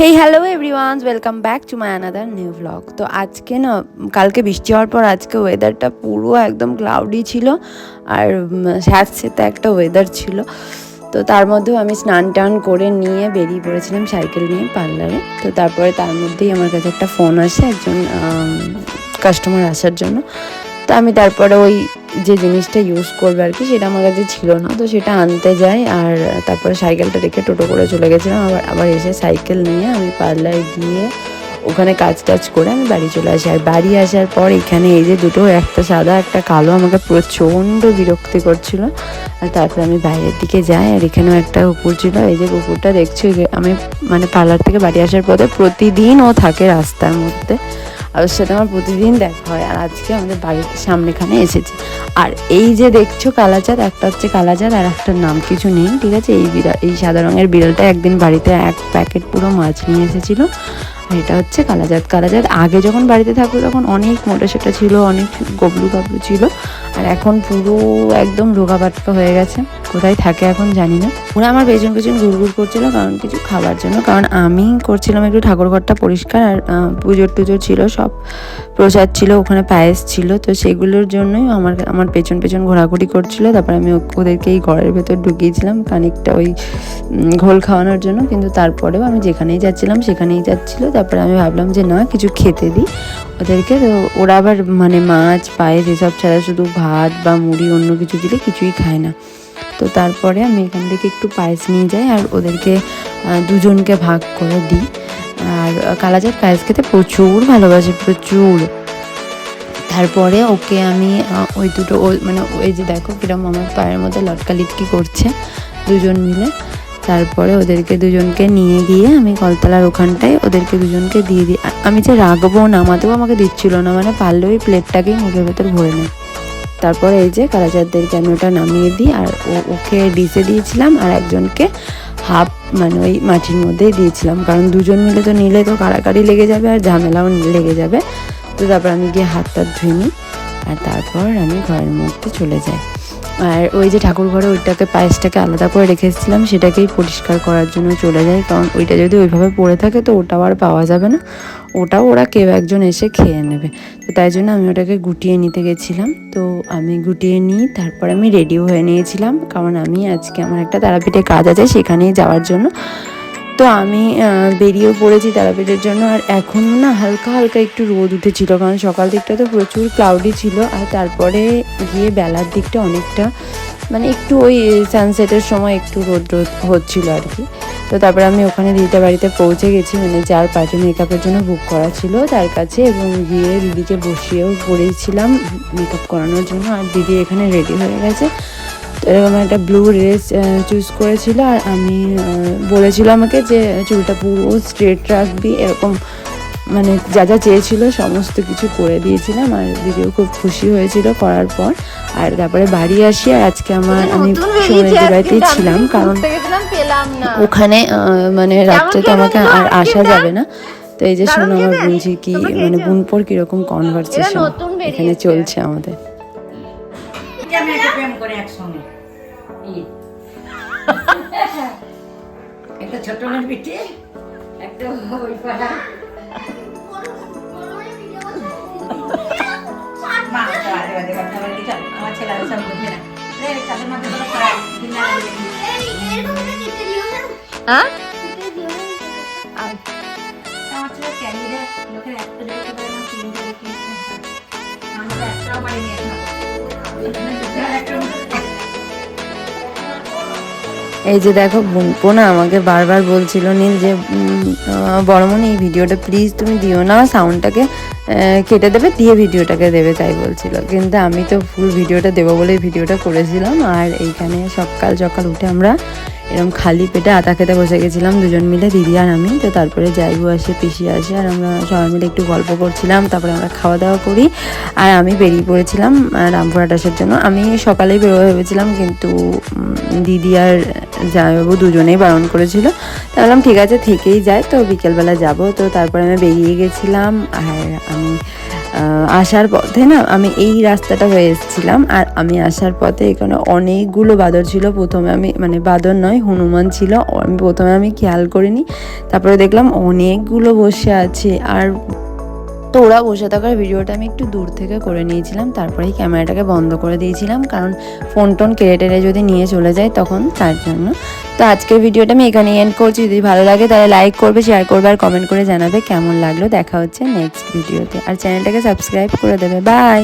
Hey hello everyones welcome back to my another new blog তো আজকে না, কালকে বৃষ্টি হওয়ার পর আজকে ওয়েদারটা পুরো একদম ক্লাউডি ছিল আর স্যাঁতস্যাঁতে একটা ওয়েদার ছিল। তো তার মধ্যেও আমি স্নান টান করে নিয়ে বেরিয়ে পড়েছিলাম সাইকেল নিয়ে পার্লারে তো তারপরে তার মধ্যেই আমার কাছে একটা ফোন আসে একজন কাস্টমার আসার জন্য। তো আমি তারপরে ওই যে জিনিসটা ইউজ করবে আর কি, সেটা আমার কাছে ছিল না। তো সেটা আনতে যাই আর তারপরে সাইকেলটা রেখে টোটো করে চলে গেছিলাম। আবার আবার এসে সাইকেল নিয়ে আমি পার্লারে গিয়ে ওখানে কাজ টাজ করে আমি বাড়ি চলে আসি। আর বাড়ি আসার পর এখানে এই যে দুটো, একটা সাদা, একটা কালো, আমাকে প্রচণ্ড বিরক্তি করছিল। আর তারপরে আমি বাইরের দিকে যাই আর এখানেও একটা কুকুর ছিল। এই যে কুকুরটা দেখছি আমি মানে পার্লার থেকে বাড়ি আসার পথে প্রতিদিন ও থাকে রাস্তার মধ্যে। আর ওর সাথে আমার প্রতিদিন দেখা হয়। আর আজকে আমাদের বাড়ির সামনেখানে এসেছে। আর এই যে দেখছ কালাচাঁদ একটা হচ্ছে কালাচাঁদ আর একটার নাম কিছু নেই, ঠিক আছে? এই বিড়াল এই সাদা রঙের বিড়ালটা একদিন বাড়িতে এক প্যাকেট পুরো মাছ নিয়ে এসেছিল। আর এটা হচ্ছে কালাজাত কালাজাত আগে যখন বাড়িতে থাকতো তখন অনেক মোটা সেটা ছিল, অনেক গবলু গাবলু ছিল, আর এখন পুরো একদম রোগা পাটকা হয়ে গেছে। কোথায় থাকে এখন জানি না। ওরা আমার পেছন পেছন ঘুরঘুর করছিল কারণ কিছু খাবার জন্য। কারণ আমি করছিলাম একটু ঠাকুরঘরটা পরিষ্কার আর পুজোর টুজোর ছিল, সব প্রসাদ ছিল, ওখানে পায়েস ছিল। তো সেগুলোর জন্যই আমার আমার পেছন পেছন ঘোরাঘুরি করছিল। তারপর আমি ওদেরকে এই ঘরের ভেতর ঢুকিয়েছিলাম খানিকটা ওই ঘোল খাওয়ানোর জন্য। কিন্তু তারপরেও আমি যেখানেই যাচ্ছিলাম সেখানেই যাচ্ছিল। তারপরে আমি ভাবলাম যে, না, কিছু খেতে দিই ওদেরকে। তো ওরা আবার মানে মাছ, পায়েস এসব ছাড়া শুধু ভাত বা মুড়ি অন্য কিছু দিলে কিছুই খায় না। তো তারপরে আমি এখান থেকে একটু পায়েস নিয়ে যাই আর ওদেরকে দুজনকে ভাগ করে দিই। আর কালাজাত পায়েস খেতে প্রচুর ভালোবাসে, প্রচুর। তারপরে ওকে আমি ওই দুটো, ও- মানে ওই যে দেখো কিরম আমার পায়ের মধ্যে লটকা লিটকি করছে, দুজন মিলে। তারপরে ওদেরকে দুজনকে নিয়ে গিয়ে আমি কলতলার ওখানটায় ওদেরকে দুজনকে দিয়ে দিই। আমি যে রাখব নামাতেও আমাকে দিচ্ছিল না মানে পারলে ওই প্লেটটাকেই মুখের ভেতর ভরে নেয়। তারপরে এই যে কালাচাঁদদেরকে আমি ওটা নামিয়ে দিই, আর ওকে ডিসে দিয়েছিলাম, আর একজনকে হাফ মানে ওই মাটির মধ্যেই দিয়েছিলাম। কারণ দুজন মিলে তো নিলে তো কাড়াকাড়ি লেগে যাবে, আর ঝামেলাও লেগে যাবে। তো তারপর আমি গিয়ে হাত টাত ধুয়ে নিই, আর তারপর আমি ঘরের মধ্যে চলে যাই। আর ওই যে ঠাকুর ঘরে ওইটাকে, পায়েসটাকে আলাদা করে রেখে এসেছিলাম, সেটাকেই পরিষ্কার করার জন্য চলে যাই। কারণ ওইটা যদি ওইভাবে পড়ে থাকে তো ওটাও আর পাওয়া যাবে না। ওটাও ওরা কেউ একজন এসে খেয়ে নেবে। তো তাই জন্য আমি ওটাকে গুটিয়ে নিতে গেছিলাম। তো আমি গুটিয়ে নিই, তারপর আমি রেডিও হয়ে নিয়েছিলাম। কারণ আমি আজকে আমার একটা তারাপীঠে কাজ আছে সেখানেই যাওয়ার জন্য। তো আমি বেরিয়েও পড়েছি তারাপীঠের জন্য। আর এখন না হালকা হালকা একটু রোদ উঠেছিল। কারণ সকাল দিকটা তো প্রচুর ক্লাউডি ছিল। আর তারপরে গিয়ে বেলার দিকটা অনেকটা মানে একটু ওই সানসেটের সময় একটু রোদ রোদ হচ্ছিল আর কি। তো তারপরে আমি ওখানে দিদিটা বাড়িতে পৌঁছে গেছি। মানে যার পার্টি মেকআপের জন্য বুক করা ছিল তার কাছে এবং গিয়ে দিদিকে বসিয়েও পড়েছিলাম মেকআপ করানোর জন্য। আর দিদি এখানে রেডি হয়ে গেছে। তো এরকম একটা ব্লু ড্রেস চুজ করেছিল। আর আমি বলেছিল আমাকে যে চুলটা পুরো স্ট্রেট রাখবি, এরকম মানে যা যা চেয়েছিল সমস্ত কিছু করে দিয়েছিলাম আর দিদিও খুব খুশি হয়েছিল করার পর। আর তারপরে বাড়ি আসি আর আজকে আমার আমি বাড়িতেই ছিলাম কারণ ওখানে মানে রাত্রে তো আমাকে আর আসা যাবে না। তো এই যে শোনো আমার? বুনছি কি মানে? বুনপোর কীরকম কনভারসেশন এখানে চলছে আমাদের। একটা ছোট মেয়ের পিঠে একটা ওই পাড়া। সব বোঝে না। রে, খারাপ হ্যাঁ আমার ছেলে লোকের দেখতে পারে না দেখতে আমরা একটাও এই যে দেখো বোনপো না আমাকে বারবার বলছিল নীল যে উম, আহ, বড়মনি এই ভিডিওটা প্লিজ তুমি দিও না সাউন্ডটাকে কেটে দেবে, দিয়ে ভিডিওটাকে দেবে, তাই বলছিল। কিন্তু আমি তো ফুল ভিডিওটা দেবো বলে ভিডিওটা করেছিলাম। আর এইখানে সকাল সকাল উঠে আমরা এরকম খালি পেটে আতা খেতে বসে গেছিলাম, দুজন মিলে, দিদি আর আমি। তো তারপরে যাইবু আসে, পিসি আসে, আর আমরা সবাই মিলে একটু গল্প করছিলাম, তারপরে আমরা খাওয়া দাওয়া করি। আর আমি বেরিয়ে পড়েছিলাম রামপুরহাট আসার জন্য। আমি সকালেই বেরোবো ভেবেছিলাম, কিন্তু দিদি আর জামাইবাবু দুজনেই বারণ করেছিল। তা বললাম ঠিক আছে, থেকেই যায় তো বিকেলবেলা যাব। তো তারপরে আমি বেরিয়ে গেছিলাম, আর আমি আসার পথে না আমি এই রাস্তাটা হয়ে এসেছিলাম, আর আমি আসার পথে এখানে অনেকগুলো বাদর ছিল। প্রথমে আমি মানে বাদর নয়, হনুমান ছিল। আমি প্রথমে আমি খেয়াল করিনি। তারপরে দেখলাম অনেকগুলো বসে আছে। আর তো ওরা বসে থাকার ভিডিওটা আমি একটু দূর থেকে করে নিয়েছিলাম। তারপরেই ক্যামেরাটাকে বন্ধ করে দিয়েছিলাম। কারণ ফোন টোন কেড়ে টেড়ে যদি নিয়ে চলে যায় তখন তার জন্য। তো আজকের ভিডিওটা আমি এখানে এন্ড করছি। যদি ভালো লাগে তাহলে লাইক করবে শেয়ার করবে আর কমেন্ট করে জানাবে কেমন লাগল। দেখা হচ্ছে নেক্সট ভিডিওতে। আর চ্যানেলটাকে সাবস্ক্রাইব করে দেবে। বাই